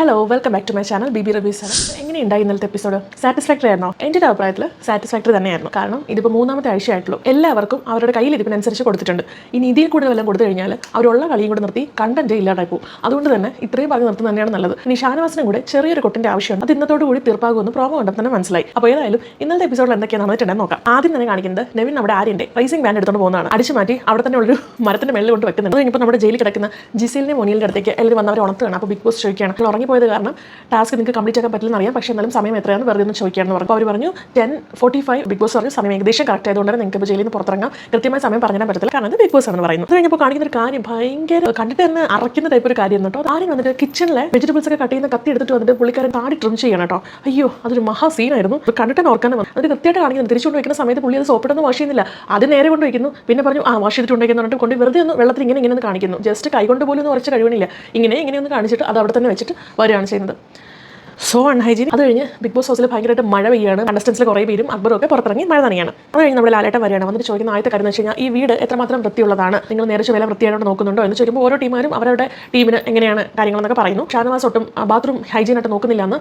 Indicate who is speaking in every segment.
Speaker 1: Hello welcome back to my channel B B Rabi ആണ് എങ്ങനെയുണ്ടായി ഇന്നലത്തെ episode satisfactory ആയിരുന്നോ? എന്റെ അഭിപ്രായത്തിൽ സാറ്റിസ്ഫാക്ടറി തന്നെയായിരുന്നു. കാരണം ഇതിപ്പോൾ മൂന്നാമത്തെ ആഴ്ചയായിട്ടുള്ളൂ. എല്ലാവർക്കും അവരുടെ കയ്യിൽ ഇതിനനുസരിച്ച് കൊടുത്തിട്ടുണ്ട്. ഇനി ഇതിൽ കൂടുതൽ വല്ലതും കൊടുത്തു കഴിഞ്ഞാൽ അവരുള്ള കളിയും കൂടെ നിർത്തി കണ്ടന്റ് ഇല്ലാതായി പോകും. അതുകൊണ്ട് തന്നെ ഇത്രയും ഭാഗം നിർത്തുന്നത് തന്നെയാണ് നല്ലത്. ഇനി ഷാനവാസിനും കൂടെ ചെറിയൊരു കൊട്ടിന്റെ ആവശ്യമാണ് അത് ഇന്നത്തോടു കൂടി തീർപ്പാകുമെന്ന് പ്രോമോ കണ്ടപ്പോൾ തന്നെ മനസ്സിലായി. അപ്പോൾ ഏതായാലും ഇന്നത്തെ എപ്പിസോഡിൽ എന്തൊക്കെയാണ് നടന്നിട്ടുണ്ടെന്ന് നോക്കാം. ആദ്യം തന്നെ കാണിക്കുന്നത് നെവിൻ നമ്മുടെ ആര്യന്റെ റൈസിംഗ് ബാൻഡ് എടുത്തുകൊണ്ട് പോകുന്നതാണ്. അടിച്ചു മാറ്റി അവിടെ തന്നെ ഒരു മരത്തിന്റെ മെല്ലുകൊണ്ട് കൊണ്ട് വെക്കുന്നുണ്ട്. അത് നമ്മുടെ ജയിലിൽ കിടക്കുന്ന ജിസേലിനെ മോനിയുടെ അടുത്തേക്ക് എല്ലാവരും വന്നവരെ ഉണർത്തുകയാണ്. അപ്പോൾ ബിഗ് ബോസ് ചോദിക്കുകയാണ് നിങ്ങൾ ഉറങ്ങിപ്പോയത് കാരണം ടാസ്ക് നിങ്ങൾക്ക് കംപ്ലീറ്റ് ആക്കാൻ പറ്റില്ലെന്ന് അറിയാം. പക്ഷേ എന്നാലും സമയം എത്രയാണ് വെറുതെ ഒന്ന് ചോദിക്കാമെന്ന് പറഞ്ഞു അവർ പറഞ്ഞു ten forty five Bigg Boss പറഞ്ഞു സമയം ഏകദേശം കറക്റ്റ് ആയതുകൊണ്ട് നിങ്ങൾക്ക് ഇപ്പോൾ ജയിലിൽ നിന്ന് പുറത്തിറങ്ങാം. കൃത്യമായ സമയം പറഞ്ഞാൽ പറ്റത്തില്ല. കാരണം ബിഗ് ബോസ് എന്ന് പറയുന്നു. അത് കഴിഞ്ഞപ്പോൾ കാണിക്കുന്ന ഒരു കാര്യം ഭയങ്കര കണ്ടിട്ട് തന്നെ അറക്കുന്ന ടൈപ്പ് ഒരു കാര്യം കേട്ടോ. ആരും വന്നിട്ട് കിച്ചണിലെ വെജിറ്റബിൾസ് ഒക്കെ കട്ട് ചെയ്യുന്ന കത്തി എടുത്തിട്ട് വന്നിട്ട് പുള്ളിക്കാരൻ താടി ട്രിം ചെയ്യണം കേട്ടോ. അയ്യോ അതൊരു മഹാ സീനായിരുന്നു കണ്ടിട്ട് ഓർക്കാൻ വന്നു. അത് കൃത്യമായിട്ട് കാണിക്കുന്നത് തിരിച്ചുകൊണ്ട് വയ്ക്കുന്ന സമയത്ത് പുള്ളി അത് സോപ്പിട്ടൊന്നും വാഷ് ചെയ്യുന്നില്ല. അത് നേരെ കൊണ്ട് വയ്ക്കുന്നു. പിന്നെ പറഞ്ഞു ആ വാഷ് ചെയ്തിട്ട് കൊണ്ടുവയ്ക്കുന്നു പറഞ്ഞിട്ട് കൊണ്ട് വെറുതെ ഒന്ന് വെള്ളത്തിൽ ഇങ്ങനെ ഇങ്ങനെ ഒന്ന് കാണിക്കുന്നു. ജസ്റ്റ് കൈകൊണ്ട് പോലും ഒന്ന് ഉറച്ച് കഴിവണില്ല. ഇങ്ങനെ ഇങ്ങനെ ഒന്ന് കാണിച്ചിട്ട് അത് അവിടെ തന്നെ വെച്ചിട്ട് വരികയാണ് ചെയ്യുന്നത്. സോ അൺഹൈജീൻ അത് കഴിഞ്ഞ് ബിഗ് ബോസ് ഹൗസിൽ ഭയങ്കരമായിട്ട് മഴ പെയ്യാണ്. കണ്ടസ്റ്റൻസിൽ കുറേ പേരും അക്ബറും ഒക്കെ പുറത്തിറങ്ങി മഴ നനയാണ്. അത് കഴിഞ്ഞ് നമ്മുടെ ലാലേട്ടൻ വരികയാണ്. വന്നിട്ട് ചോദിക്കുന്ന ആദ്യത്തെ കാര്യം എന്ന് വെച്ച് കഴിഞ്ഞാൽ ഈ വീട് എത്രമാത്രം വൃത്തിയുള്ളതാണ്? നിങ്ങൾ നേരെ വില വൃത്തിയായിട്ട് നോക്കുന്നുണ്ടോ എന്ന് ചോദിക്കുമ്പോൾ ഓരോ ടീമാരും അവരുടെ ടീമിന് എങ്ങനെയാണ് കാര്യങ്ങളെന്നൊക്കെ പറയുന്നു. ഷാനവാസ് ഒട്ടും ബാത്റൂം ഹൈജീൻ ആയിട്ട് നോക്കുന്നില്ല എന്ന്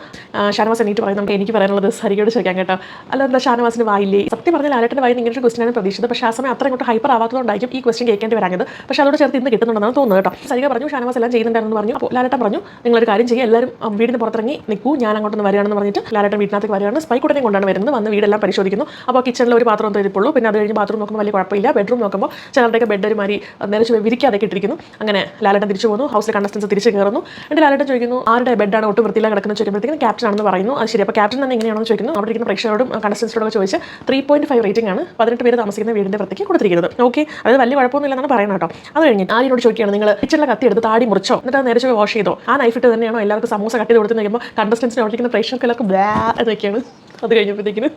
Speaker 1: ഷാനവാസ് എനിക്ക് പറയുന്നുണ്ട് എനിക്ക് പറയാനുള്ളത് സരിയോട് ചോദിക്കാൻ കേട്ടോ. അല്ലാതെ ഷാനവാസിന് വായില്ലേ? സത്യം പറഞ്ഞാൽ ലാലേട്ടന്റെ വായി ഇങ്ങനെ ഒരു ക്വസ്റ്റിനാണ് പ്രതീക്ഷിച്ചത്. പക്ഷേ ആ സമയം അത്ര ഇങ്ങോട്ട് ഹൈപ്പർ ആവാത്തതുകൊണ്ടായിരിക്കും ഈ ക്വസ്റ്റ്യൻ കേൾക്കേണ്ടി വരാഞ്ഞത്. പക്ഷേ അതോട് ചേർത്ത് ഇന്ന് കിട്ടുന്നുണ്ടെന്നാണ് തോന്നുന്നത് കേട്ടോ. സരിക പറഞ്ഞു ഷാനവാസ് എല്ലാം ചെയ്യുന്നുണ്ടായിരുന്നു പറഞ്ഞു. അപ്പോൾ ലാലേട്ടൻ പറഞ്ഞു നിങ്ങളൊരു കാര്യം ചെയ്യുക. എല്ലാവരും വീടിന് പുറത്തിറങ്ങി നിൽക്കൂ. ഞാൻ അങ്ങോട്ടൊന്ന് വരികയാണെന്ന് പറഞ്ഞിട്ട് ലാലേട്ടൻ വീട്ടിനകത്തേക്ക് വരികയാണ്. സ്പൈക്കുടനെ കൊണ്ടാണ് വരുന്നത്. വന്ന് വീടെല്ലാം പരിശോധിക്കുന്നു. അപ്പോൾ കിച്ചണിൽ ഒരു പാത്രം തരിപ്പുള്ളൂ പിന്നെ അത് കഴിഞ്ഞ് ബാത്റൂം നോക്കുമ്പോൾ വലിയ കുഴപ്പമില്ല. ബെഡ്റൂം നോക്കുമ്പോൾ ചിലരുടെയൊക്കെ ബെഡ് ഒരു മാറി നിലച്ച് വിരിക്കാതൊക്കെ ഇട്ടിരിക്കുന്നു. അങ്ങനെ ലാലേട്ടൻ തിരിച്ചു പോകുന്നു ഹൗസിലെ കണ്ടസ്റ്റൻസ് തിരിച്ച് കയറുന്നു. എന്നിട്ട് ലാലേട്ടൻ ചോദിക്കുന്നു ആരുടെ ബെഡാണ് ഒട്ടും വൃത്തിയില്ല കിടക്കുന്നത്? ചോദിക്കുമ്പോഴത്തേക്കും ക്യാപ്റ്റൻ ആണെന്ന് പറയുന്നു. അത് ശരി. അപ്പോൾ ക്യാപ്റ്റൻ തന്നെ എങ്ങനെയാണെന്ന് ചോദിക്കുന്നു. അവിടെ ഇരിക്കുന്ന പ്രേക്ഷകരോടും കണ്ടസ്റ്റൻസിനോടൊക്കെ ചോദിച്ച് ത്രീ പോയിന്റ് ഫൈവ് റേറ്റിംഗ് ആണ് പതിനെട്ട് പേര് താമസിക്കുന്ന വീടിന്റെ വൃത്തിക്ക് കൊടുത്തിരിക്കുന്നത്. ഓക്കെ അത് വലിയ കുഴപ്പമൊന്നുമില്ലെന്നാണ് പറയുന്നത് കേട്ടോ. അത് കഴിഞ്ഞ് ആര്യനോട് ചോദിക്കുകയാണ് നിങ്ങൾ കിച്ചണിലെ കത്തി എടുത്ത് താടി മുറിച്ചോ? എന്നിട്ട് നേരെ വാഷ് ചെയ്തോ? ആ നൈഫ് ഇട്ട് തന്നെയാണോ എല്ലാവർക്കും സമൂസ കട്ട് കൊടുത്ത് കഴിയുമ്പോൾ അവിടെ ഓടിക്കുന്ന പ്രേക്ഷകർക്ക് എല്ലാവർക്കും ബ്ലാ എന്നൊക്കെയാണ് അത് കഴിഞ്ഞപ്പോഴത്തേക്കിന്.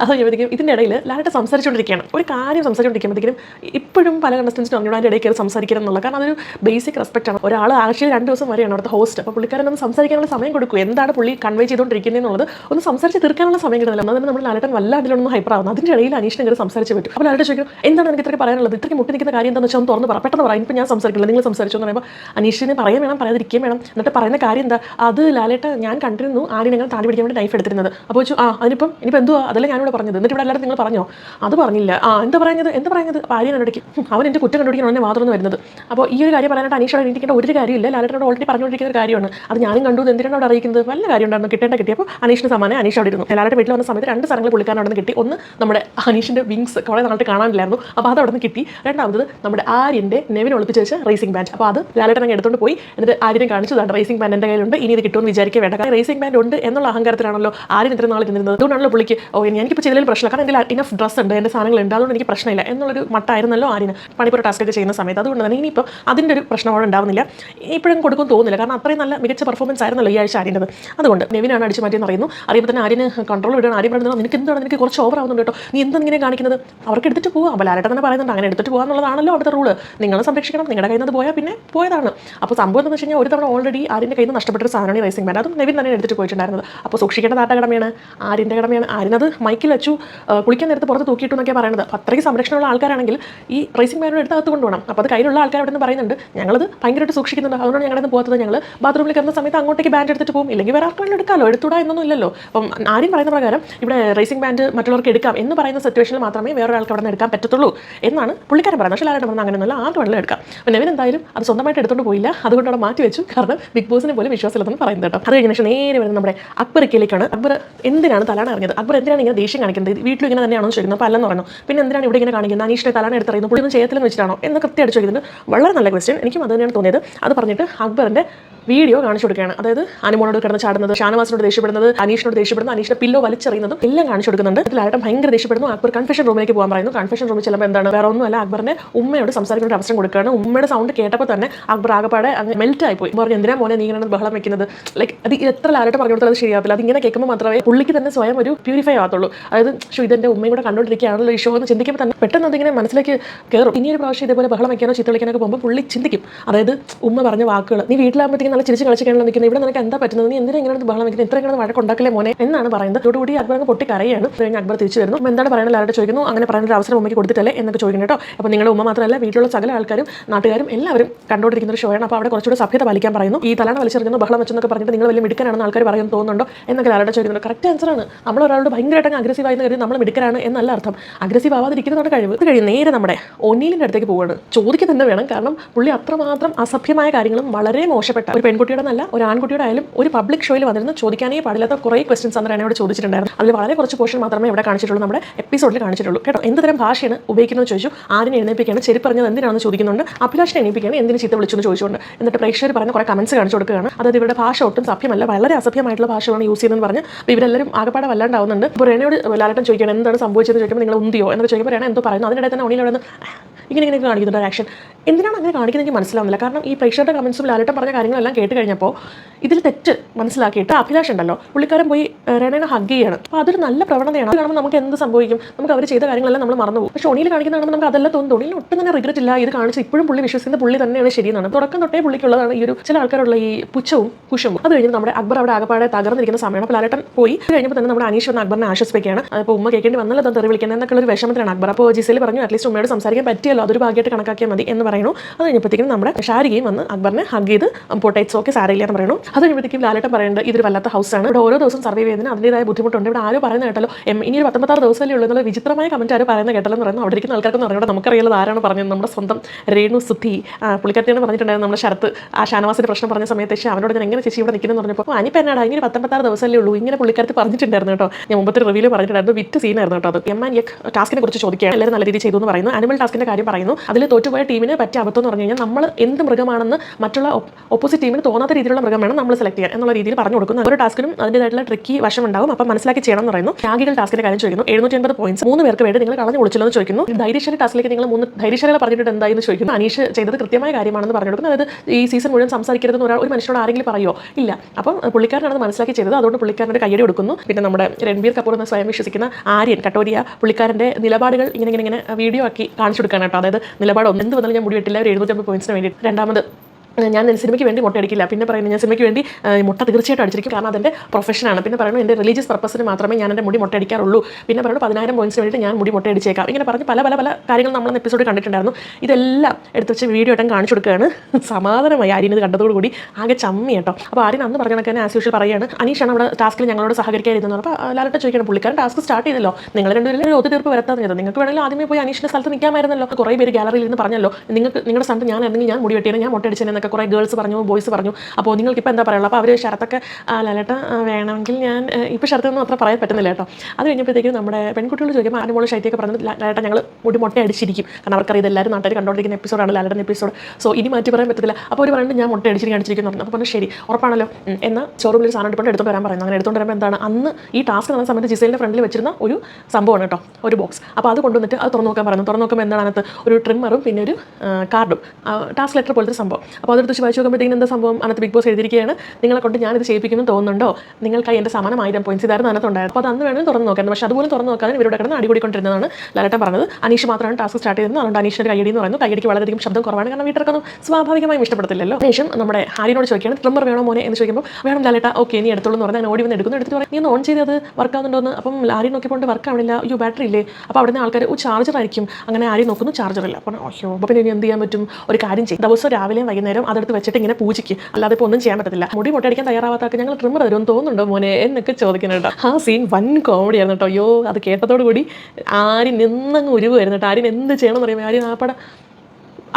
Speaker 1: അത് കഴിഞ്ഞപ്പോഴത്തേക്കും ഇതിന്റെ ഇടയിൽ ലാലേട്ട സംസാരിച്ചുകൊണ്ടിരിക്കുകയാണ് ഒരു കാര്യം സംസാരിച്ചുകൊണ്ടിരിക്കുമ്പോഴത്തേക്കും ഇപ്പോഴും പല കണ്ടസ്റ്റൻസിനും അങ്ങനെ ഇടയ്ക്ക് സംസാരിക്കണം എന്നുള്ള കാരണം അതൊരു ബേസിക് റെസ്പെക്റ്റ് ആണ്. ഒരാൾ ആഴ്ചയിൽ രണ്ട് ദിവസം വരെയാണ് അവിടുത്തെ ഹോസ്റ്റ് അപ്പോൾ പുള്ളിക്കാരൻ ഒന്ന് സംസാരിക്കാനുള്ള സമയം കൊടുക്കും. എന്താണ് പുള്ളി കൺവേ ചെയ്തുകൊണ്ടിരിക്കുന്നത് എന്നുള്ളത് ഒന്ന് സംസാരിച്ച് തീർക്കാനുള്ള സമയം കിട്ടുന്നില്ല. എന്നാൽ നമ്മൾ ലാലേട്ടൻ വല്ല അതിലൊന്നും ഹൈപ്പർ ആവുന്നു അതിന്റെ ഇടയിൽ അനീഷിനെ കയറി സംസാരിച്ച് പറ്റും അപ്പോൾ ലാലേട്ട ചോദിക്കും എന്താണ് എനിക്ക് ഇത്രയ്ക്ക് പറയാനുള്ളത്? ഇത്രയ്ക്ക് മുട്ടി നിൽക്കുന്ന കാര്യം എന്താണെന്ന് വെച്ചാൽ ഒന്ന് തുറന്ന് പറ. പെട്ടെന്ന് പറയാം ഇപ്പം ഞാൻ സംസാരിക്കില്ല. നിങ്ങൾ സംസാരിച്ചു എന്ന് പറയുമ്പോൾ അനീഷിനെ പറയാൻ വേണം പറയാതിരിക്കുകയും വേണം. എന്നിട്ട് പറയുന്ന കാര്യം എന്താ? അത് ലാലേട്ട ഞാൻ കണ്ടിരുന്നു ആരും ഞങ്ങൾ താടി പിടിക്കാൻ വേണ്ടി നൈഫ് എടുത്തിരുന്നത്. അപ്പോൾ ചോദിച്ചു ആ അതിനിപ്പം ഇനിയിപ്പോൾ എന്തുവാ? അതല്ല ഞാനിവിടെ പറഞ്ഞത്. എന്നിട്ട് ഇവിടെ എല്ലാവരും നിങ്ങൾ പറഞ്ഞോ? അത് പറഞ്ഞില്ല. ആ എന്താ പറയുന്നത്? എന്താ പറയുന്നത്? അപ്പോൾ അവൻ എന്റെ കുറ്റം കണ്ടുപിടിക്കാൻ എന്നെ മാത്രം വരുന്നത്. അപ്പോൾ ഈ ഒരു കാര്യം പറയാനായിട്ട് അനീഷ എണീറ്റിക്കേണ്ട ഒരു കാര്യമില്ല. ലാലേട്ടനോട് ഓൾറെഡി പറഞ്ഞുകൊണ്ടിരിക്കുന്ന ഒരു കാര്യമാണ്. അത് ഞാനും കണ്ടു എന്തിനാണ് അവിടെ അറിയിക്കുന്നത്? വല്ല കാര്യം ഉണ്ടായിരുന്നു. കിട്ടേണ്ട കിട്ടിയപ്പോൾ അനീഷിന് സമാനം അനീഷ് അവിടെ ഇരുന്നു. ലാലേട്ടൻ വീട്ടിൽ വന്ന സമയത്ത് രണ്ട് സ്ഥലങ്ങൾ നിന്ന് കിട്ടി. ഒന്ന് നമ്മുടെ അനീഷിന്റെ വിങ്സ് കുറേ നാളായിട്ട് കാണാനില്ലായിരുന്നു. അപ്പോൾ അത് അവിടെ നിന്ന് കിട്ടി. രണ്ടാമത് നമ്മുടെ ആര്യന്റെ നെവിൻ ഒളിപ്പിച്ച് വെച്ച റേസിംഗ് ബാൻഡ് അപ്പോൾ അത് ലാലേട്ടൻ അങ്ങ് എടുത്തുകൊണ്ട് പോയി. എന്നിട്ട് ആര്യനെ കാണിച്ചു. അതാണ് റേസിംഗ് ബാൻഡ് എന്റെ കയ്യിലുണ്ട്. ഇനി ഇത് കിട്ടുമെന്ന് വിചാരിക്കുക വേണ്ട. കാരണം റേസിംഗ് ബാൻഡ് ഉണ്ട് എന്നുള്ള അഹങ്കാരത്തിലാണല്ലോ ആര്യൻ ഇത്ര നാൾ ഇരുന്നിരുന്നത്. അതുകൊണ്ടാണല്ലോ പുള്ളിക്ക് ഓ എനിക്കിപ്പോൾ ചെയ്തതിൽ പ്രശ്നമില്ല. കാരണം എന്റെ ഇനഫ് ഡ്രസ്സ് ഉണ്ട്. എന്റെ സാധനങ്ങളുണ്ട് അതുകൊണ്ട് എനിക്ക് പ്രശ്നമില്ല. എന്നുള്ളൊരു മട്ടായിരുന്നല്ലോ ആര്യന് പണിപ്പുറ ടാസ്ക് ഒക്കെ ചെയ്യുന്ന സമയത്ത്. അതുകൊണ്ട് തന്നെ ഇനിയിപ്പോൾ അതിന്റെ ഒരു പ്രശ്നം അവിടെ ഉണ്ടാവുന്നില്ല. ഇപ്പോഴും കൊടുക്കും തോന്നുന്നില്ല. കാരണം അത്രയും നല്ല മികച്ച പെർഫോമൻസ് ആയിരുന്നല്ലോ ഈ ആഴ്ച ആര്യന്റെത്. അതുകൊണ്ട് നെവിനാണ് അടിച്ചു മാറ്റിയെന്ന് അറിയുന്നു അറിയുമ്പോൾ തന്നെ ആര്യന് കൺട്രോൾ വിടുകയാണ് ആര്യം പറയുന്നത് നിനക്ക് എന്താണ്? നിനക്ക് കുറച്ച് ഓവർ ആവുന്നുണ്ട് കേട്ടോ. നീ എന്തെങ്ങനെ കാണിക്കുന്നത്? അവർക്ക് എടുത്തിട്ട് പോവാം. ലാലേട്ടൻ തന്നെ പറയുന്നുണ്ട് അങ്ങനെ എടുത്തിട്ട് പോകാന്നുള്ളതാണല്ലോ അവിടുത്തെ റൂൾ നിങ്ങൾ സംരക്ഷിക്കണം. നിങ്ങളുടെ കയ്യിൽ നിന്ന് പോയാൽ പിന്നെ പോയതാണ്. അപ്പോൾ സംഭവം എന്ന് വെച്ച് കഴിഞ്ഞാൽ ഒരു തവണ ഓൾറെഡി ആര്യന്റെ കയ്യിൽ നിന്ന് നഷ്ടപ്പെട്ട ഒരു സാധനമാണ് ഈ റേസിംഗ് അതും നെവിൻ തന്നെ എടുത്തിട്ട് പോയിട്ടുണ്ടായിരുന്നത്. അപ്പോൾ സൂക്ഷിക്കേണ്ട നാട്ട കടമയാണ്? ആര്യന്റെ കടമയാണ്. ആര്യനത് മൈക്കിൽ വെച്ചു കുളിക്കാൻ നേരത്ത് പുറത്ത് തൂക്കിയിട്ടു എന്നൊക്കെ പറയുന്നത്. അപ്പോൾ അത്രയ്ക്ക് സംരക്ഷണമുള്ള ആൾക്കാരാണെങ്കിൽ ഈ റേസിംഗ് മാനുവൽ എടുത്ത് അകത്ത് കൊണ്ടുപോകണം. അപ്പോൾ അത് കയ്യിലുള്ള ആൾക്കാർ അവിടെ നിന്ന് പറയുന്നുണ്ട് ഞങ്ങളത് ഭയങ്കരമായിട്ട് സൂക്ഷിക്കുന്നുണ്ട്. അതുകൊണ്ടാണ് ഞങ്ങളുടെ പോകാത്തത്. ഞങ്ങൾ ബാത്റൂമിൽ കയറുന്ന സമയത്ത് അങ്ങോട്ടേക്ക് ബാൻഡ് എടുത്തിട്ട് പോകും. ഇല്ലെങ്കിൽ വേറെ ആർക്കും എടുക്കാമല്ലോ എടുത്തൂടാ എന്നൊന്നും ഇല്ലല്ലോ. അപ്പം ആരും പറയുന്ന പ്രകാരം ഇവിടെ റേസിംഗ് ബാൻഡ് മറ്റുള്ളവർക്ക് എടുക്കാം എന്ന് പറയുന്ന സിറ്റുവേഷനിൽ മാത്രമേ വേറൊരാൾക്ക് അവിടെ നിന്ന് എടുക്കാൻ പറ്റത്തുള്ളൂ എന്നാണ് പുള്ളിക്കാരൻ പറയുന്നത്. പക്ഷേ ലാലേട്ടൻ പറഞ്ഞാൽ അങ്ങനെയൊന്നുമില്ല. ആർക്ക് വേണമെങ്കിലും എടുക്കാം. അപ്പം നെവിൻ എന്തായാലും അത് സ്വന്തമായിട്ട് എടുത്തുകൊണ്ട് പോയില്ല. അതുകൊണ്ട് അവിടെ മാറ്റി വെച്ചു. കാരണം ബിഗ് ബോസിനെ പോലും വിശ്വാസമില്ലെന്ന് പറയുന്നത് കേട്ടോ. അത് കഴിഞ്ഞ നേരെ വരുന്നത് നമ്മുടെ അക്ബറിക്കയിലേക്കാണ് അക്ബർ എന്തിനാണ് തലാണ് ഇറങ്ങിയത് അക്ബർ എന്തിനാണ് ഇങ്ങനെ ദേഷ്യം കാണിക്കുന്നത്? വീട്ടിൽ ഇങ്ങനെ തന്നെയാണോ ചോദിക്കുന്നത് അപ്പോൾ അല്ലെന്ന് പറഞ്ഞു. പിന്നെ എന്തിനാണ് ഇവിടെ ഇങ്ങനെ കാണിക്കുന്നത്? അനീഷിനെ തലാണ് എടുത്തറിയുന്നത് പുള്ളി ഒന്നും ചെയ്യത്തില്ലെന്ന് വെച്ചിട്ടാണോ എന്ന് കൃത്യമായിട്ട് ചോദിക്കുന്നുണ്ട്. വളരെ നല്ല ക്വസ്റ്റ്യൻ എനിക്കും അത് തന്നെയാണ് തോന്നിയത്. അത് പറഞ്ഞിട്ട് അക്ബറിന്റെ വീഡിയോ കാണിച്ചു കൊടുക്കുകയാണ്. അതായത് അനുമോണോട് കിടന്ന് ചാടുന്നത് ഷാനവാസിനോട് ദേഷ്യപ്പെടുന്നത് അനീഷിനോട് ദേഷ്യപ്പെടുന്നത് അനീഷിന്റെ പില്ലോ വലിച്ചെറിയുന്നതും എല്ലാം കാണിച്ചു കൊടുക്കുന്നുണ്ട്. ഇതിൽ ഭയങ്കര ദേഷ്യപ്പെടുന്നു. അക്ബർ കൺഫെഷൻ റൂമിലേക്ക് പോകാൻ പറയുന്നു. കൺഫെഷൻ റൂമിൽ ചെല്ലുമ്പോൾ എന്താണ്? വേറെ ഒന്നുമല്ല അക്ബറിനെ ഉമ്മയോട് സംസാരിക്കുന്ന അവസരം കൊടുക്കുകയാണ്. ഉമ്മയുടെ സൗണ്ട് കേട്ടപ്പോൾ തന്നെ അക്ബർ ആകപ്പാടെ മെൽറ്റ് ആയി പോയി പറഞ്ഞു എന്തിനാ മോനെ നീ ഇങ്ങനെ ബഹളം വെക്കുന്നത്? ലൈക്ക് അത് എത്ര ലാലട്ട് പറഞ്ഞു കൊടുത്താൽ അത് ശരിയാവത്തില്ല. അത് ഇങ്ങനെ കേൾക്കുമ്പോൾ മാത്രമേ പുള്ളിക്ക് തന്നെ സ്വയം ഒരു പ്യൂരിഫൈ ആകത്തുള്ളൂ അതായത് ഷോ ഇതെന്റെ ഉമ്മയും കൂടെ കണ്ടുകൊണ്ടിരിക്കുകയാണല്ലോ ഈ ഷോ എന്ന് ചിന്തിക്കുമ്പോൾ തന്നെ പെട്ടെന്ന് അതിങ്ങനെ മനസ്സിലേക്ക് കയറും ഇനിയൊരു പ്രാവശ്യം ഇതേപോലെ ബഹളം വയ്ക്കാനോ ചിത്രം വിളിക്കാനൊക്കെ പോകുമ്പോൾ പുള്ളി ചിന്തിക്കും. അതായത് ഉമ്മ പറഞ്ഞ വാക്കുകൾ നീ വീട്ടിലാകുമ്പോഴത്തേക്കും നല്ല ചിരിച്ച് കളിച്ചിട്ടാണ് നിൽക്കുന്നത്. ഇവിടെ നിനക്ക് എന്താ പറ്റുന്നത്? നീ എന്തിനാ ഇങ്ങനെ ബഹളം വെക്കുന്നത്? ഇത്ര ഇങ്ങനെ വഴക്കുണ്ടാക്കലേ മോനെ? എന്നാണ് പറയുന്നത്. അതോടുകൂടി അക്ബർ അങ്ങ് പൊട്ടി കരയാണ് കഴിഞ്ഞ് അക്ബർ തിരിച്ചു വരുന്നു. എന്താണ് പറയുന്നത് എല്ലാവരും ചോദിക്കുന്നു. അങ്ങനെ പറയുന്ന ഒരു അവസരം ഉമ്മയ്ക്ക് കൊടുത്തിട്ടല്ലേ? എന്നൊക്കെ ചോദിക്കുന്നു കേട്ടോ. അപ്പോൾ നിങ്ങളുടെ ഉമ്മ മാത്രമല്ല വീട്ടിലുള്ള സകല ആൾക്കാരും നാട്ടുകാരും എല്ലാവരും കണ്ടുകൊണ്ടിരിക്കുന്ന ഒരു ഷോയാണ് അപ്പോൾ അവിടെ കുറച്ചുകൂടി സഭ്യത പാലിക്കാൻ പറയുന്നു. ഈ തലാണ് വലിച്ചെറിഞ്ഞു ബഹളം വെച്ചെന്നൊക്കെ പറഞ്ഞിട്ട് നിങ്ങൾ വലിയ മിടുക്കനാണെന്ന് ആൾക്കാർ പറയുന്നു തോന്നുന്നുണ്ടോ? എന്നൊക്കെ ആരോടെ ചോദിക്കുന്നുണ്ട് കറക്റ്റ് ആൻസറാണ് നമ്മൾ ഒരാളോട് ഭയങ്കരമായിട്ട് അഗ്രസീവ് ആയി കരുതി നമ്മൾ മിടുക്കനാണ് എന്നല്ല അർത്ഥം. അഗ്രസീവ് ആവാതിരിക്കുന്നതാണ് കഴിവ്. കഴിഞ്ഞ് നേരെ നമ്മുടെ ഒന്നീലിന്റെ അടുത്തേക്ക് പോവുകയാണ്. ചോദിക്കുക തന്നെ വേണം. കാരണം പുള്ളി അത്രമാത്രം അസഭ്യമായ കാര്യങ്ങളും വളരെ മോശപ്പെട്ട ഒരു പെൺകുട്ടിയുടെ നല്ല ഒരു ആൺകുട്ടിയുടെ ആയാലും ഒരു പബ്ലിക് ഷോയിൽ വന്നിരുന്ന് ചോദിക്കാനേ പാടില്ലാത്ത കുറേ ക്വസ്റ്റൻസ് അന്നേരം എന്നോട് ചോദിച്ചിട്ടുണ്ടായിരുന്നു. അതിൽ വളരെ കുറച്ച് പോർഷൻ മാത്രമേ ഇവിടെ കാണിച്ചിട്ടുള്ളൂ നമ്മുടെ എപ്പിസോഡിൽ കാണിച്ചിട്ടുള്ളൂ. കേട്ടോ എന്ത് തരം ഭാഷയാണ് ഉപയോഗിക്കുന്നത് ചോദിച്ചു. ആരെ എഴുന്നേപ്പിക്കുകയാണ് ചെരി പറഞ്ഞത് എന്തിനാണെന്ന് ചോദിക്കുന്നുണ്ട് അഭിലാഷിനെ എണീപ്പിക്കുകയാണ് എന്തിന് ചീത്ത വിളിച്ചു എന്ന് ചോദിച്ചുകൊണ്ട്. എന്നിട്ട് പ്രേക്ഷകർ പറഞ്ഞ കുറേ കമൻസ് കാണിച്ചു കൊടുക്കുകയാണ്. അതായത് ഇവരുടെ ഭാഷ ഒട്ടും സഭ്യമല്ല വളരെ അസഭ്യമായിട്ടുള്ള ഭാഷയാണ് യൂസ് ചെയ്യുന്നതെന്ന് പറഞ്ഞ് ഇവരെല്ലാവരും ആകപ്പാടെ വല്ലാണ്ടാവുന്നുണ്ട്. ഇപ്പോൾ റേണയോട് ലാലട്ടൻ ചോദിക്കുകയാണ് എന്താണ് സംഭവിച്ചതെന്ന് ചോദിക്കുമ്പോൾ നിങ്ങൾ ഉന്തിയോ എന്നൊക്കെ ചോദിക്കുമ്പോൾ റേണ എന്തോ പറയുന്നു. അതിനിടെ തന്നെ അവിടെ നിന്ന് ഇങ്ങനെ ഇങ്ങനെ കാണിക്കുന്നുണ്ട് ആക്ഷൻ എന്തിനാണ് അങ്ങനെ കാണിക്കുന്നത് എനിക്ക് മനസ്സിലാവുന്നില്ല. കാരണം ഈ പ്രേക്ഷകരുടെ കമൻസും ലാലേട്ടൻ പറഞ്ഞ കാര്യങ്ങളെല്ലാം കേട്ട് കഴിഞ്ഞപ്പോൾ ഇതിൽ തെറ്റ് മനസ്സിലാക്കിയിട്ട് അഭിലാഷ് ഉണ്ടല്ലോ. പുള്ളിക്കാരൻ പോയി റേണേനെ ഹഗ് ചെയ്യാണ്. അപ്പോൾ അതൊരു നല്ല പ്രവണതയാണ്. അത് കാണുമ്പോൾ നമുക്ക് എന്ത് സംഭവിക്കും? നമുക്ക് അവർ ചെയ്ത കാര്യങ്ങളെല്ലാം നമ്മൾ മറന്നു പോകും. പക്ഷേ ഒണിയിൽ കാണിക്കുന്ന കാണുമ്പോൾ നമുക്ക് അതെല്ലാം തോന്നും ഒണിയിൽ ഒട്ടും തന്നെ റിഗ്രറ്റ് ഇല്ല. ഇത് കാണിച്ച് ഇപ്പോഴും പുള്ളി വിശ്വസിക്കുന്ന പുള്ളി തന്നെയാണ് ശരിയെന്നാണ്. തുടക്കം തൊട്ടേ പുള്ളിക്കുള്ളതാണ് ഈ ഒരു ചില ആൾക്കാരുള്ള ഈ പുച്ഛവും കുശവും അത് കഴിഞ്ഞ് നമ്മുടെ അക്ബർ അവിടെ ആകപ്പാടെ തകർന്നിരിക്കുന്ന സമയമാണ്. അപ്പോൾ ലാലേട്ടൻ പോയി. കഴിഞ്ഞപ്പോൾ തന്നെ നമ്മുടെ അനീഷ് വന്ന് അക്ബറിനെ ആശ്വസിപ്പിക്കുകയാണ്. അപ്പോൾ ഉമ്മ കേൾക്കേണ്ടി വന്നല്ലോ തെറി വിളിക്കുന്നത് എന്നൊക്കെ ഒരു വിഷമത്തിലാണ് അക്ബർ. അപ്പോൾ ജിസയിൽ പറഞ്ഞു അറ്റ്ലീസ്റ്റ് ഉമ്മയോട് സംസാരിക്കാൻ പറ്റിയല്ലോ. അതൊരു ഭാഗ്യമായിട്ട് കണക്കാക്കിയാൽ മതി എന്ന് പറയുന്നു. അത് കഴിഞ്ഞപ്പോഴത്തേക്കും നമ്മുടെ ഷാരികയും വന്ന് അക്ബറിനെ ഹഗ് ചെയ്ത് പൊട്ടേറ്റ്സ് ഓക്കെ സാരയില്ല എന്ന് പറയുന്നു. അത് കഴിയുമ്പോഴത്തേക്കും ലാലേട്ടൻ പറയുന്നത് ഇതൊരു വല്ലാത്ത ഹൗസാണ് ഇവിടെ ഓരോ ദിവസം സർവൈവ് ചെയ്യുന്നതിന് അതിന്റെതായ ബുദ്ധിമുട്ടുണ്ട്. ഇവിടെ ആരും പറയുന്നത് കേട്ടല്ലോ. ഇനി ഒരു പത്തൊമ്പത്താറ് ദിവസമല്ലേ ഉള്ളൂ എന്നുള്ള വിചിത്രമായ കമന്റ് ആരും പറയുന്നത് കേട്ടല്ലോ എന്ന് പറയുന്നു. അവിടെ ഇരിക്കുന്ന ആൾക്കാർക്ക് അറിയാം നമുക്കറിയാലോ ആരാണ് പറഞ്ഞത് നമ്മുടെ സ്വന്തം രേണു സുധി പുള്ളിക്കാരത്തിയാണ് പറഞ്ഞിട്ടുണ്ടായിരുന്നു നമ്മുടെ ശരത്ത് ആ ഷാനവാസിന്റെ പ്രശ്നം പറഞ്ഞ സമയത്ത് പക്ഷേ അവനോട് ഞാൻ എങ്ങനെ ചേച്ചി ഇവിടെ നിൽക്കുന്നു പറഞ്ഞപ്പോൾ അനി എന്നാടാ ഇങ്ങനെ പത്തൊമ്പത്താറ് ദിവസമല്ലേ ഉള്ളൂ. ഇങ്ങനെ പുള്ളിക്കാരത്ത് പറഞ്ഞിട്ടുണ്ടായിരുന്നു കേട്ടോ. ഞാൻ മുമ്പത്തെ റിവ്യൂൽ പറഞ്ഞിട്ടുണ്ടായിരുന്നു. വിറ്റ് സീനായിരുന്നു കേട്ടോ അത്. എം ആൻ യക് ടാസ്കിനെ കുറിച്ച് ചോദിക്കുകയാണ്. എല്ലാവരും നല്ല രീതിയിൽ ചെയ്തു എന്ന് പറയുന്നു. അനിമൽ ടാസ്കിന്റെ കാര്യം പറയുന്നു. അതിൽ തോറ്റുപോയ ടീമിന് പറ്റിയ അബദ്ധം എന്ന് പറഞ്ഞു കഴിഞ്ഞാൽ നമ്മൾ എന്ത് മൃഗമാണെന്ന് മറ്റുള്ള ഓപ്പോസിറ്റ് ടീമിന് തോന്നാത്ത രീതിയിലുള്ള മൃഗം വേണം നമ്മൾ സെലക്ട് ചെയ്യാൻ എന്നുള്ള രീതിയിൽ പറഞ്ഞു കൊടുക്കുന്നു. ഓരോ ടാസ്കിനും അതിന്റെതായിട്ടുള്ള ട്രിക്കി വശം ഉണ്ടാവും അപ്പം മനസ്സിലാക്കി ചെയ്യണം എന്ന് പറയുന്നു. ത്യാഗികൾ ടാസ്കിന്റെ കാര്യം ചോദിക്കുന്നു. എഴുന്നൂറ്റി അൻപത് പോയിന്റ്സ് മൂന്ന് പേർക്ക് വേണ്ടി നിങ്ങൾ കളഞ്ഞു വിളിച്ചല്ലോ എന്ന് ചോദിക്കുന്നു ധൈര്യശാല ടാസ്കിലേക്ക് നിങ്ങൾ മൂന്ന് ധൈര്യശാല പറഞ്ഞിട്ട് എന്തായി എന്ന് ചോദിക്കുന്നു. അനീഷ് ചെയ്തത് കൃത്യമായ കാര്യമാണെന്ന് പറഞ്ഞു കൊടുക്കുന്നു. അതായത് ഈ സീസൺ മുഴുവൻ സംസാരിക്കരുതെന്ന് ഒരാൾ ഒരു മനുഷ്യനോട് ആരെങ്കിലും പറയോ? ഇല്ല. അപ്പം പുള്ളിക്കാരനാണ് മനസ്സിലാക്കി ചെയ്തത്. അതുകൊണ്ട് പുള്ളിക്കാരന്റെ കയ്യടി കൊടുക്കുന്നു. പിന്നെ നമ്മുടെ രൺബീർ കപൂർ എന്ന് സ്വയം വിശ്വസിക്കുന്ന ആര്യൻ കട്ടോരിയ പുള്ളിക്കാരന്റെ നിലപാടുകൾ ഇങ്ങനെ ഇങ്ങനെ ഇങ്ങനെ വീഡിയോ ആക്കി കാണിച്ചു കൊടുക്കാനാണ് അതായത് നിലപാട് എന്ത് വന്നാലും ഞാൻ മുടി വെട്ടില്ല ഒരു എഴുന്നൂറ്റമ്പത് പോയിന്റ്സിന് വേണ്ടി രണ്ടാമത് ഞാൻ സിനിമയ്ക്ക് വേണ്ടി മുട്ട അടിക്കില്ല പിന്നെ പറയുന്നത് ഞാൻ സിനിമയ്ക്ക് വേണ്ടി മുട്ട തീർച്ചയായിട്ടും അടിച്ചിരിക്കും. കാരണം അതെന്റെ പ്രൊഫഷനാണ് പിന്നെ പറയുന്നത് എന്റെ റിലീജിയസ് പർപ്പസിന് മാത്രമേ ഞാൻ എന്റെ മുടി മുട്ട അടിക്കാറുള്ളൂ പിന്നെ പറയുന്നു പതിനായിരം പോയിന്റ്സിന് വേണ്ടി ഞാൻ മുടി മുട്ട അടിച്ചേക്കാം ഇങ്ങനെ പറഞ്ഞ് പല പല പല കാര്യങ്ങൾ നമ്മൾ എപ്പിസോഡ് കണ്ടിട്ടുണ്ടായിരുന്നു. ഇതെല്ലാം എടുത്ത് വെച്ച് വീഡിയോ ഇട്ടും കാണിച്ചു കൊടുക്കുകയാണ്. സമാധാനമായി ആര്യനത് കണ്ടതോടുകൂടി ആകെ ചമ്മി കേട്ടോ. അപ്പോൾ ആര്യൻ അന്ന് പറഞ്ഞ കണക്കാൻ ആസ് യൂഷ്വൽ പറയുകയാണ്. അനീഷാണ് അവിടെ ടാസ്കിൽ ഞങ്ങളോട് സഹകരിക്കാതിരുന്നത്. അപ്പോൾ ലാലട്ട ചോദിക്കണം പുള്ളിക്കാരൻ ടാസ്ക് സ്റ്റാർട്ട് ചെയ്തല്ലോ. നിങ്ങൾ രണ്ടുപേരും ഒരു ഒത്തുതീർപ്പ് വരത്താൻ ചെയ്തത് നിങ്ങൾക്ക് വേണമെങ്കിൽ ആദ്യമേ പോയി അനീഷിന്റെ സ്ഥലത്ത് നിൽക്കാമായിരുന്നല്ലോ കുറേ പേര് ഗാലറിയിൽ നിന്ന് പറഞ്ഞല്ലോ നിങ്ങൾക്ക് നിങ്ങളുടെ സ്ഥലത്ത് ഞാൻ ആയിരുന്നെങ്കിൽ ഞാൻ മുടി വെട്ടിയാണ് ഞാൻ മുട്ട അടിച്ചതെന്നൊക്കെ കുറേ ഗേൾസ് പറഞ്ഞു ബോയ്സ് പറഞ്ഞു. അപ്പോൾ നിങ്ങൾക്ക് ഇപ്പോൾ എന്താ പറയുള്ളൂ അപ്പോൾ അവർ ഷർട്ടൊക്കെ ലാലേട്ട വേണമെങ്കിൽ ഞാൻ ഇപ്പോൾ ഷർട്ടൊന്നും അത്ര പറയാൻ പറ്റുന്നില്ല കേട്ടോ. അത് കഴിഞ്ഞപ്പോഴത്തേക്കും നമ്മുടെ പെൺകുട്ടികൾ ചോദിക്കുമ്പോൾ അനുമോൾ ശൈത്യൊക്കെ പറഞ്ഞു "ലാ- ലാലേട്ട ഞങ്ങൾ മുടി മുട്ട അടിച്ചിരിക്കും. കാരണം അവർക്കറിയാം എല്ലാവരും നാട്ടുകാർ കണ്ടുകൊണ്ടിരിക്കുന്ന എപ്പിസോഡാണ് ലാലേട്ടൻ എപ്പിസോഡ് സോ ഇനി മാറ്റി പറയാൻ പറ്റത്തില്ല. അപ്പോൾ അവർ പറഞ്ഞിട്ട് ഞാൻ മുട്ട അടിച്ചിരിക്കും അടിച്ചിരിക്കുന്നു പറഞ്ഞു. അപ്പോൾ പറഞ്ഞു ശരി ഉറപ്പാണല്ലോ. എന്ന എന്നാൽ ഒരു സാധനം എടുത്തുകൊണ്ട് എടുത്തുകൊണ്ട് വരാൻ പറയുന്നു. അങ്ങനെ എടുത്തുകൊണ്ട് വരുമ്പോൾ എന്താണ് അന്ന് ഈ ടാസ്ക് നടന്ന സമയത്ത് ജിസൈലിന്റെ ഫ്രണ്ടിൽ വെച്ചിരുന്ന ഒരു സംഭവമാണ് കേട്ടോ ഒരു ബോക്സ് അപ്പോൾ അത് കൊണ്ടുവന്നിട്ട് അത് തുറന്നു നോക്കാൻ പറയുന്നു. തുറന്നു നോക്കുമ്പോൾ എന്താണ് അതിനകത്ത് ഒരു ട്രിമ്മറും പിന്നെ ഒരു കാർഡും ടാസ്ക് ലെറ്റർ പോലത്തെ സംഭവം. അപ്പോൾ അതെടുത്ത് വെച്ച് വായിച്ച് നോക്കുമ്പോഴത്തേക്കും എന്താ സംഭവം? അന്നത്തെ ബിഗ് ബോസ് എഴുതിയിരിക്കുകയാണ്. നിങ്ങളെ കൊണ്ട് ഇത് ചെയ്യിപ്പിക്കുമെന്ന് തോന്നുന്നുണ്ടോ? നിങ്ങൾക്കായി എന്റെ സമാനം ആയിരം പോയിന്റ്സ് ഇതായിരുന്നു അതിനകത്തുണ്ടായത്. അപ്പോൾ അത് അന്ന് വേണമെങ്കിൽ തുറന്ന് നോക്കാൻ പക്ഷേ അതുപോലെ തുറന്ന് നോക്കാതെ ഇവരുടെ കിടന്ന് അടികൂടിക്കൊണ്ടിരുന്നതാണ് ലാലേട്ടൻ പറഞ്ഞത്. അനീഷ് മാത്രമാണ് ടാസ്ക് സ്റ്റാർട്ട് ചെയ്തത് അതുകൊണ്ട് അനീഷിന്റെ കൈയടി എന്ന് പറയുന്നു. കൈയടിക്ക് വളരെയധികം ശബ്ദം കുറവാണ്. കാരണം വീട്ടിലൊന്നും സ്വാഭാവികമായും ഇഷ്ടപ്പെടത്തില്ലല്ലോ. ശേഷം നമ്മുടെ ഹാരിനോട് ചോദിക്കുകയാണ് ട്രിമ്മർ വേണോ മോനെ? എന്ന് ചോദിക്കുമ്പോൾ വേണം ലാലേട്ട ഓക്കെ നീ എടുത്തോളൂ എന്ന് പറഞ്ഞാൽ അങ്ങനെ ഓടി വന്ന് എടുക്കുന്നു. എടുത്തിട്ട് പറയും നീ ഒന്ന് ഓൺ ചെയ്ത് അത് വർക്ക് ആവുന്നുണ്ടോ അപ്പം ലാരി നോക്കിയപ്പോൾ വർക്ക് ആവണില്ല. അയ്യോ ബാറ്ററി ഇല്ലേ? അപ്പോൾ അവിടുന്ന് ആൾക്കാർ ഓ ചാർജർ ആയിരിക്കും. അങ്ങനെ ആരും നോക്കുന്നു ചാർജർ ഇല്ല. അപ്പോൾ അയ്യോ അപ്പോൾ പിന്നെ ഇനി എന്ത് ചെയ്യാൻ പറ്റും? ഒരു കാര്യം ചെയ്യും. ദിവസം രാവിലെയും വൈകുന്നേരം അതെടുത്ത് വെച്ചിട്ട് ഇങ്ങനെ പൂജിക്ക്. അല്ലാതെ ഇപ്പോൾ ഒന്നും ചെയ്യാൻ പറ്റത്തില്ല. മുടി മുട്ടടിക്കാൻ തയ്യാറാവാത്താക്ക് ഞങ്ങൾ ട്രിമ്മർ തരുമെന്ന് തോന്നുന്നുണ്ടോ മോനെ എന്നൊക്കെ ചോദിക്കുന്നുണ്ട് ആ സീൻ വൻ കോമഡി ആയിരുന്നു കേട്ടോ. അയ്യോ അത് കേട്ടതോടുകൂടി ആരും നിന്നങ്ങ് ഉരുവായിരുന്നു കേട്ടോ. ആരും എന്ത് ചെയ്യണമെന്ന് പറയുമ്പോൾ ആരും ആ പടം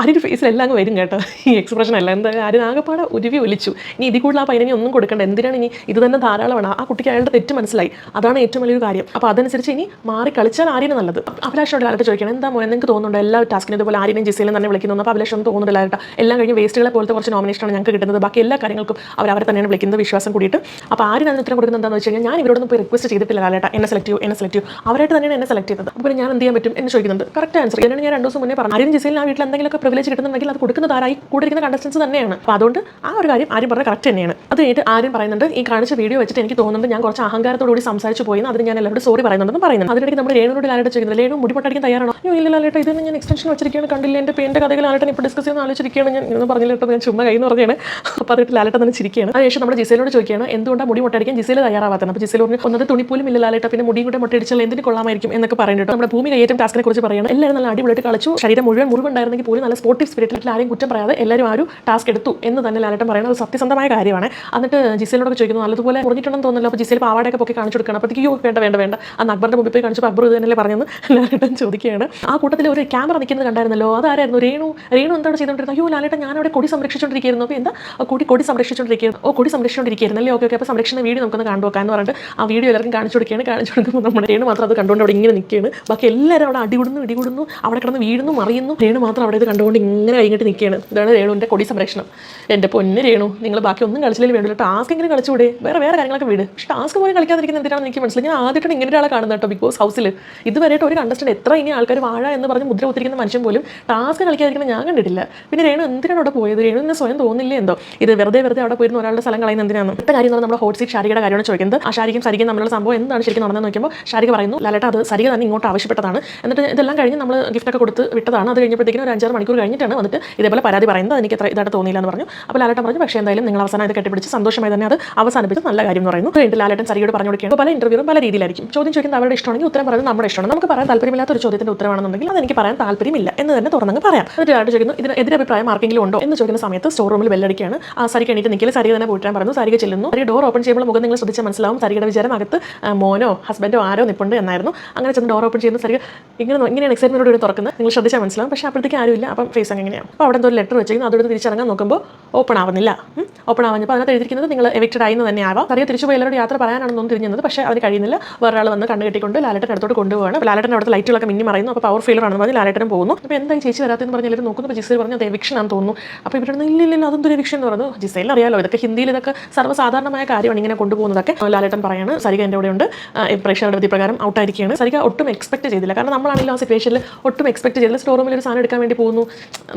Speaker 1: ആരുടെ ഫേസിൽ എല്ലാം വരും കേട്ടോ. ഈ എക്സ്പ്രഷൻ അല്ല എന്താ ആരും ആകെപ്പാടെ ഉരുവി ഒലിച്ചു. ഇനി ഇതിൽ കൂടുതൽ ആ പയ്യനെ ഒന്നും കൊടുക്കണ്ട. എന്തിനാണ് ഇനി ഇത് തന്നെ ധാരാളമാണ്? ആ കുട്ടിക്ക് അയാളുടെ തെറ്റ് മനസ്സിലായി. അതാണ് ഏറ്റവും വലിയൊരു കാര്യം. അപ്പോൾ അതനുസരിച്ച് ഇനി മാറി കളിച്ചാൽ ആര്യന് നല്ലത്. അഭിലാഷോട് ആരുടെ ചോദിക്കണം? എന്താ മോനെ നിങ്ങൾക്ക് തോന്നുന്നുണ്ട്? എല്ലാ ടാസ്കിനും ഇതുപോലെ ആര്യനെയും ജിസയിലും തന്നെ വിളിക്കുന്നു. അപ്പോൾ അഭിലാഷം തോന്നുന്നില്ല കേട്ടോ. എല്ലാം കഴിഞ്ഞ് വേസ്റ്റുകളെ പോലത്തെ കുറച്ച് നോമിനേഷനാണ് ഞങ്ങൾക്ക് കിട്ടുന്നത്. ബാക്കി എല്ലാ കാര്യങ്ങൾക്കും അവർ അവരെ തന്നെയാണ് വിളിക്കുന്നത്. വിശ്വാസം കൂടിയിട്ട്. അപ്പോൾ ആര്യൻ അതിന് ഉത്തരം കൊടുക്കുന്നത് എന്താണെന്ന് വെച്ച് കഴിഞ്ഞാൽ ഞാൻ ഇവരോടൊന്നും പോയി റിക്വസ്റ്റ് ചെയ്തിട്ടില്ല ലാലേട്ട. എന്നെ സെലക്ട് ചെയ്യൂ എന്നെ സെലക്ട് ചെയ്യൂ. അവരായിട്ട് തന്നെയാണ് എന്നെ സെലക്ട് ചെയ്തത് അപ്പോൾ ഞാൻ എന്ത് ചെയ്യാൻ പറ്റും? എന്ന് ചോദിക്കുന്നത് കറക്റ്റ് ആൻസർ ഞാൻ രണ്ട് ദിവസം മുന്നേ പറഞ്ഞു. ആര്യൻ ജിസയിൽ ആ വീട്ടിൽ എന്തെങ്കിലുമൊക്കെ പ്രിവിലേജ് കിട്ടുന്നുണ്ടെങ്കിൽ അത് കൊടുക്കുന്നത് ആരായി? കൂടെ കണ്ടസ്റ്റൻസ് തന്നെയാണ്. അപ്പോൾ അതുകൊണ്ട് ആ ഒരു കാര്യം ആരും പറഞ്ഞത് കറക്റ്റ് തന്നെയാണ്. അത് കഴിഞ്ഞിട്ട് ആരും പറയുന്നുണ്ട് ഈ കാണിച്ച വീഡിയോ വെച്ചിട്ട് എനിക്ക് തോന്നുന്നുണ്ട് ഞാൻ കുറച്ച് അഹങ്കാരത്തോടു കൂടി സംസാരിച്ചു പോയി അതിന് ഞാൻ എല്ലാവരോട് സോറി പറയുന്നുണ്ടെന്ന് പറയുന്നത് അതിനിടയ്ക്ക് നമ്മൾ രേണുനോട് ലാലേട്ട് ചോദിക്കുന്നത് രേണു മുടി പൊട്ടടിക്കാൻ തയ്യാറാണോ? അയ്യോ ഇല്ല ലാലേട്ട ഇതിന് ഞാൻ എക്സ്റ്റൻഷൻ വെച്ചിരിക്കുകയാണ് കണ്ടില്ല? എന്റെ പേന്റെ കഥകൾ ലാലേട്ടൻ ഇപ്പോൾ ഡിസ്കസ് ചെയ്യുന്ന ആലോചിച്ചിരിക്കുകയാണ്. ഞാൻ ഇന്ന് പറഞ്ഞില്ല കേട്ടോ ഞാൻ ചുമ്മാ കൈ എന്ന് പറഞ്ഞാണ് അപ്പോൾ അതിട്ട് ലാലേട്ടൻ തന്നെ ചിരിക്കുകയാണ്. അതിനുശേഷം നമ്മൾ ജിസേലോട് ചോദിക്കുകയാണ് എന്തുകൊണ്ടാണ് മുടി മുട്ടടിക്കാൻ ജിസേൽ തയ്യാറാവാത്തത്? അപ്പോൾ ജിസേൽ പറഞ്ഞു ഒന്നത് തുണിപ്പോലും ഇല്ല ലാലേട്ട പിന്നെ മുടിയും കൂടെ മുട്ടടിച്ചാൽ എന്തിന് കൊള്ളാമായിരിക്കും? എന്നൊക്കെ പറയുന്നുണ്ട് നമ്മുടെ ഭൂമി കയ്യേറ്റം ടാസ്കിനെ കുറിച്ച് പറയണം. എല്ലാവരും നല്ല അടിപൊളിയായിട്ട് കളിച്ചു. ശരീരം മുഴുവൻ മുറിവുണ്ടായിരുന്നെങ്കിൽ പോലും നല്ല സ്പോർട്ടീവ് സ്പിരിറ്റിൽ ആരെയും കുറ്റം പറയാതെ എല്ലാവരും ആ ഒരു ടാസ്ക് എടുത്തു എന്ന് തന്നെ ലാലേട്ടൻ പറയുന്നത് സത്യസന്ധമായ കാര്യമാണ്. എന്നിട്ട് ജിസേലിനോട് ചോദിക്കുന്നു നല്ലതുപോലെ കുറഞ്ഞിട്ടുണ്ടെന്ന് തോന്നുന്നല്ലോ. അപ്പോൾ ജിസേൽ പാവാടയൊക്കെ പൊക്കി കാണിച്ചു കൊടുക്കണം അപ്പോഴത്തേക്ക് വേണ്ട വേണ്ട വേണ്ട. ആ അക്ബറിന്റെ മുമ്പിൽ പോയി കാണിച്ചപ്പോൾ അക്ബർ ഇത് തന്നെയല്ലേ പറഞ്ഞെന്ന് ലാലേട്ടൻ ചോദിക്കുകയാണ്. ആ കൂട്ടത്തിൽ ഒരു ക്യാമറ നിൽക്കുന്നത് കണ്ടായിരുന്നല്ലോ. അതാരായിരുന്നു? രേണു. രേണു എന്താണ് ചെയ്തുകൊണ്ടിരുന്നത്? അയ്യോ ലാലേട്ടൻ ഞാൻ അവിടെ കൊടി സംരക്ഷിച്ചുകൊണ്ടിരിക്കുന്നു. അപ്പോൾ എന്താ? കൊടി കൊടി സംരക്ഷിച്ചുകൊണ്ടിരിക്കുന്നു. ഓ കൊടി സംരക്ഷിച്ചുകൊണ്ടിരിക്കുന്നു. അല്ലേ? Okay okay. അപ്പോൾ സംരക്ഷണ വീഡിയോ നമുക്കൊന്ന് കണ്ടുനോക്കാം എന്ന് പറഞ്ഞിട്ട് ആ വീഡിയോ എല്ലാവർക്കും കാണിച്ചു കൊടുക്കുകയാണ്. കാണിച്ചു കൊടുക്കുമ്പോൾ നമ്മുടെ രേണു മാത്രം അത് കണ്ടുകൊണ്ട് അവിടെ ഇങ്ങനെ നിൽക്കുകയാണ്. ബാക്കി എല്ലാവരും അവിടെ അടികൂടുന്നു ഇടികൂടുന്നു അവിടെ കിടന്ന് വീഴുന്നു മറിയുന്നു. രേണു മാത്രം അവിടെ ഇത് കണ്ടുകൊണ്ട് ഇങ്ങനെ കഴിഞ്ഞിട്ട് നിൽക്കുകയാണ്. ഇതാണ് രേണുവിന്റെ കൊടി സംരക്ഷണം. എന്റെ പൊന്ന് രേണു നിങ്ങൾ ബാക്കി ഒന്നും കളിച്ചില്ലെങ്കിൽ വേണ്ടില്ല ടാസ്ക് എങ്ങനെ കളിച്ചുകൂടെ. വേറെ വേറെ കാര്യങ്ങളൊക്കെ വീട്. പക്ഷേ ടാസ്ക് പോലും കളിക്കാതിരിക്കുന്ന എന്തിനാണെന്ന് എനിക്ക് മനസ്സിലായി. ഞാൻ ആദ്യമായിട്ടാണ് ഇങ്ങനെ ഒരാളെ കാണുന്നത് കേട്ടോ ബിഗ് ബോസ് ഹൗസിൽ ഇതുവരെയായിട്ട് ഒരു കണ്ടസ്റ്റന്റ് എത്ര ഇനി ആൾക്കാർ വാഴ എന്ന് പറഞ്ഞ് മുദ്ര കുത്തിരിക്കുന്ന മനുഷ്യൻ പോലും ടാസ്ക് കളിക്കാതിരിക്കുന്ന ഞാൻ കണ്ടിട്ടില്ല. പിന്നെ രേണു എന്തിനാണ് അവിടെ പോയത്? രേണു എന്ന് സ്വയം തോന്നില്ലേ എന്തോ? ഇത് വെറുതെ വെറുതെ അവിടെ പോയിരുന്ന ഒരാളുടെ സ്ഥലം കളയുന്ന എന്തിനാണ് ഇത്ര കാര്യം നമ്മുടെ ഹോട്ട് സീറ്റ് ഷാരികയുടെ കാര്യമാണ് ചോദിക്കുന്നത്. ആ ഷാരിക്കും സരിക്കും തമ്മിലുള്ള സംഭവം എന്താണ് ശരിക്കും നടന്നതെന്ന് നോക്കുമ്പോൾ ഷാരിക പറയുന്നു ലാലേട്ട അത് സരിക തന്നെ ഇങ്ങോട്ട് ആവശ്യപ്പെട്ടതാണ്. എന്നിട്ട് ഇതെല്ലാം കഴിഞ്ഞ് നമ്മൾ ഗിഫ്റ്റൊക്കെ കൊടുത്ത് വിട്ടതാണ്. അത് കഴിഞ്ഞപ്പോഴത്തേക്കും ഒരു അഞ്ചാറ് മണിക്കൂർ കഴിഞ്ഞിട്ടാണ് വന്നിട്ട് ഇതേപോലെ പരാതി പറയുന്നത്. എനിക്ക് എത്ര ഇതായിട്ട് തോന്നിയില്ല എന്ന് പറഞ്ഞു. അപ്പോൾ ലാലേട്ടൻ പറഞ്ഞു പക്ഷേ എന്തായാലും നിങ്ങൾ അവസാനം ഇത് കെട്ടിപ്പിടിച്ച് സന്തോഷമായി തന്നെ അത് അവസാനിപ്പിച്ച് നല്ല കാര്യം എന്ന് പറയുന്നു. വീണ്ടും ലാലേട്ടൻ സരിയോട് പറഞ്ഞു കൊടുക്കുകയാണ്. പല ഇന്റർവ്യൂവും പല രീതിയിലായിരിക്കും. ചോദ്യം ചോദിക്കുന്നത് അവരുടെ ഇഷ്ടമാണെങ്കിൽ ഉത്തരം പറയുന്നത് നമ്മുടെ ഇഷ്ടമാണ്. നമുക്ക് പറയാൻ താല്പര്യമില്ലാത്ത ഒരു ഉത്തരവാണെന്നുണ്ടെങ്കിൽ അത് എനിക്ക് പറയാൻ താല്പര്യമില്ല എന്ന് തന്നെ തുറന്നങ്ങ് പറയാം. എന്നിട്ട് ലാലേട്ടൻ ചോദിക്കുന്നു ഇതിന് എതിരഭിപ്രായം ആർക്കെങ്കിലും ഉണ്ടോ? എന്ന് ചോദിക്കുന്ന സമയത്ത് സ്റ്റോർ റൂമിൽ ബെല്ലടിക്കുകയാണ്. ആ സരിക്ക് എണീറ്റ് നിൽക്കൽ സരിക തന്നെ പോയിട്ടാൻ പറഞ്ഞു. സരിക ചെല്ലുന്നു. സരിക ഡോർ ഓപ്പൺ ചെയ്യുമ്പോൾ മുഖം നിങ്ങൾ ശ്രദ്ധിച്ചാൽ മനസ്സിലാവും. സരിയുടെ വിചാരം അകത്ത് മോനോ ഹസ്ബൻഡോ ആരോ നിപ്പുണ്ട് എന്നായിരുന്നു. അങ്ങനെ ചെന്ന് ഡോർ ഓപ്പൺ ചെയ്യുന്ന സരിക ഇങ്ങനെ ഇങ്ങനെയാണ് എക്സൈറ്റ്മെന്റോട് തുറക്കുന്നത്. നിങ്ങൾ ശ്രദ്ധിച്ചാൽ മനസ്സിലാവും. പക്ഷേ അപ്പോഴത്തേക്ക് ആരുമില്ല. അപ്പം ഫേസ് അങ്ങനെയാണ് അപ്പോൾ അവിടെ എന്തോ ലെറ്റർ വെച്ചിരിക്കുന്നു. അതോട് തിരിച്ചിറങ്ങാൻ നോക്കുമ്പോൾ ഓപ്പൺ ആവുന്നില്ല. ഓപ്പൺ ആവുന്നപ്പോൾ അതിനകത്ത് എഴുതിയിരിക്കുന്നത് നിങ്ങൾ എവിക്റ്റഡ് ആയി എന്ന് തന്നെ ആവാം അറിയാം തിരിച്ചു പോയി എല്ലാവരോട് യാത്ര പറയാനാണെന്നൊന്നും തിരിഞ്ഞത്. പക്ഷേ അതിന് കഴിയുന്നില്ല. വേറൊരാൾ വന്ന് കണ്ണ് കെട്ടിക്കൊണ്ട് ലാലേട്ടൻ അടുത്തോട്ട് കൊണ്ടുപോകണം ലാലേട്ടൻ അവിടുത്തെ ലൈറ്റുകളൊക്കെ മിന്നി മറയുന്നു. അപ്പോൾ പവർ ഫീലർ ആണെന്ന് പറഞ്ഞ് ലാലേട്ടനും പോകുന്നു. അപ്പോൾ എന്താ ചേച്ചി വരാത്തെന്ന് പറഞ്ഞ് എല്ലാവരും നോക്കുന്നു. അപ്പോൾ ജിസേൽ പറഞ്ഞു അത് എവിക്ഷൻ ആണെന്ന് തോന്നുന്നു. അപ്പോൾ ഇവരുടെ ഇല്ല ഇല്ല അതൊന്നും എവിക്ഷൻ എന്ന് പറഞ്ഞു ജിസയിൽ അറിയാലോ ഇതൊക്കെ ഹിന്ദിയിൽ ഇതൊക്കെ സർവസാധാരണമായ കാര്യമാണ് ഇങ്ങനെ കൊണ്ടുപോകുന്നതൊക്കെ. ലാലേട്ടൻ പറയാണ് സരിക എന്റെ കൂടെ ഉണ്ട് പ്രേക്ഷകരുടെ വിധി പ്രകാരം ഔട്ടായിരിക്കുകയാണ് സരിക ഒട്ടും എക്സ്പെക്ട് ചെയ്തില്ല. കാരണം നമ്മളാണെങ്കിലും ആ സിറ്റുവേഷനിൽ ഒട്ടും എക്സ്പെക്ട് ചെയ്തില്ല. സ്റ്റോർ റൂമിൽ ഒരു സാധനം എടുക്കാൻ വേണ്ടി പോകുന്നു.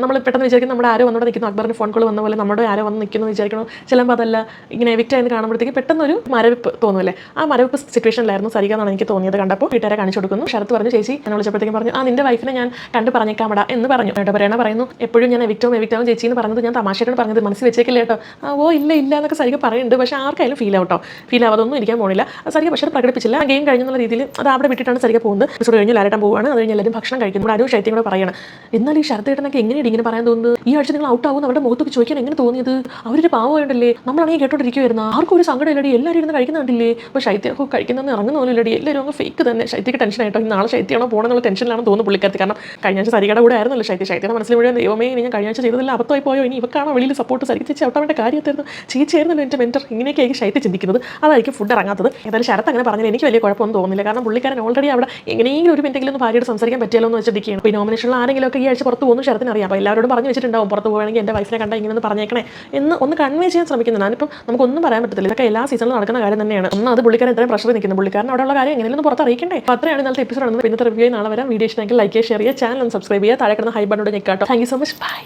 Speaker 1: നമ്മൾ പെട്ടെന്ന് വിചാരിക്കും നമ്മുടെ ആരോ വന്നോടെ നിൽക്കുന്നു. അക്ബറിന് ഫോൺ കോൾ വന്ന പോലെ നമ്മുടെ ആരോ വന്ന് നിൽക്കുന്നു വിചാരിക്കണോ ചിലപ്പോൾ അതല്ല ഇങ്ങനെ എവിക്റ്റ് ആയെന്ന് കാണുമ്പോഴത്തേക്ക് പെട്ടെന്ന് ഒരു മരവിപ്പ് തോന്നുമല്ലേ ആ മരവിപ്പ് സിറ്റുവേഷനിലായിരുന്നു സരിക എന്നാണ് എനിക്ക് തോന്നിയത് കണ്ടപ്പോൾ. വീട്ടുകാരെ കാണിച്ചു കൊടുക്കുന്നു. ശരത്ത് പറഞ്ഞു ചേച്ചി എന്നെ വിളിച്ചപ്പോഴത്തേക്കും പറഞ്ഞു ആ നിന്റെ വൈഫിനെ ഞാൻ കണ്ട് പറഞ്ഞേക്കാമടാ എന്ന് പറഞ്ഞു. കേട്ടോ പറയണ പറയുന്നു. എപ്പോഴും ഞാൻ എവിക്റ്റവും എവിക്റ്റാവും ചേച്ചി എന്ന് പറഞ്ഞത് ഞാൻ തമാശയോട് പറഞ്ഞത്. മനസ്സിൽ വെച്ചേക്കില്ല കേട്ടോ ഓ ഇല്ല ഇല്ല എന്നൊക്കെ സരിക പറയുന്നുണ്ട്. പക്ഷേ ആർക്കായാലും ഫീൽ ആവട്ടോ ഫീൽ ആവാതൊന്നും ഇരിക്കാൻ പോണില്ല. സരിക പക്ഷേ പ്രകടിപ്പിച്ചില്ല. ഗെയിം കഴിഞ്ഞെന്നുള്ള രീതിയിൽ അത് അവിടെ വിട്ടിട്ടാണ് സരിക പോകുന്നത്. എപ്പിസോഡ് കഴിഞ്ഞ് ലാരട്ടം പോവുകയാണ്. അത് കഴിഞ്ഞ് എല്ലാവരും ഭക്ഷണം കഴിക്കുന്നു. ആരും ശൈത്യം കൂടെ പറയണം. എന്നാൽ ഈ ശരത്ത് ഏട്ടനൊക്കെ എങ്ങനെയാണ് ഇങ്ങനെ പറയാൻ തോന്നുന്നത്? ഈ ആഴ്ച നിങ്ങൾ ഔട്ട് ആവും അവരുടെ മുഖത്തൊക്കെ ചോദിക്കാൻ എങ്ങനെ തോന്നിയത്? അവരൊരു പാവമായിട്ടല്ലേ നമ്മളാണെങ്കിൽ കേട്ടോണ്ടിരിക്കുവായിരുന്നു. ആർക്കും ഒരു സങ്കടം ഇല്ലടി. എല്ലാവരും ഇരുന്ന് കഴിക്കുന്നുണ്ടല്ലേ അപ്പോൾ ശൈത്യം ഒക്കെ കഴിക്കുന്നതെന്ന് ഇറങ്ങുന്ന പോലെ ഇല്ലടി. എല്ലാവരും അങ്ങ് ഫേക്ക് തന്നെ. ശൈത്യക്ക് ടെൻഷൻ ആയിട്ടോ? നാളെ ശൈത്യമാണോ പോകണമെന്നുള്ള ടെൻഷനിലാണ് തോന്നുന്നു പുള്ളിക്കാരത്തി. കാരണം കഴിഞ്ഞ ആഴ്ച സരികയുടെ കൂടെ ആയിരുന്നല്ലോ ശൈത്യ. ശൈത്യയുടെ മനസ്സിൽ മുഴുവൻ ദൈവമേ ഇനി ഞാൻ കഴിഞ്ഞ ആഴ്ച ചെയ്തതല്ല അബദ്ധമായി പോയോ? ഇനി ഇവക്കാണോ വെളിയിൽ സപ്പോർട്ട് സരിക്ക് ചേച്ചി ഔട്ടാവേണ്ട കാര്യത്തായിരുന്നു ചേച്ചിയായിരുന്നല്ലോ എന്റെ മെന്റർ ഇങ്ങനെയൊക്കെ ആയി ശൈത്യ ചിന്തിക്കുന്നത്. അതായിരിക്കും ഫുഡ് ഇറങ്ങാത്തത്. ഏതായാലും ശരത്ത് അങ്ങനെ പറഞ്ഞാൽ എനിക്ക് വലിയ കുഴപ്പമൊന്നും തോന്നുന്നില്ല. കാരണം പുള്ളിക്കാരൻ ഓൾറെഡി അവിടെ എങ്ങനെയെങ്കിലും ഒരു മിനിറ്റെങ്കിലും ഒന്ന് ഭാര്യയോട് സംസാരിക്കാൻ പറ്റിയല്ലോ എന്ന് വെച്ചിരിക്കുകയാണ് ഇപ്പോൾ ആരെങ്കിലും ഒക്കെ ഈ ആഴ്ച പുറത്ത് പോകുന്നു. ശരത്തിന് അറിയാം. അപ്പോൾ എല്ലാവരോടും പറഞ്ഞു വെച്ചിട്ടുണ്ടാവും പുറത്ത് പോവുകയാണെങ്കിൽ എന്റെ വൈഫിനെ കണ്ടാൽ ഇങ്ങനെ ഒന്ന് പറഞ്ഞേക്കണേ എന്ന് ഒന്ന് കൺവേ ചെയ്യാൻ ശ്രമിക്കുന്നത് ഞാനിപ്പം നമുക്കൊന്നും പറയാൻ പറ്റത്തില്ല. ഇതൊക്കെ എല്ലാ സീസണിലും നടക്കുന്ന കാര്യം തന്നെയാണ്. ഒന്ന് അത് പുള്ളിക്കാരൻ ഇത്രയും പ്രഷർ നിൽക്കുന്നു. പുള്ളിക്കാരൻ അവിടെയുള്ള കാര്യം എങ്ങനെയൊന്നും പുറത്ത് അറിയിക്കണ്ടേ? അപ്പോൾ അത്രയാണ് ഇന്നത്തെ എപ്പിസോഡ് പിന്നത്തെ റിവ്യൂ നാളെ വരാം. വീഡിയോ ഇഷ്ടമെങ്കിൽ ലൈക്ക് ചെയ്യുക ഷെയർ ചെയ്യുക ചാനൽ ഒന്ന് സബ്സ്ക്രൈബ് ചെയ്യുക. താഴെ കിടന്ന ഹൈ ബണ്ണോട് ഞെക്കാട്ടോ. Thank you so much bye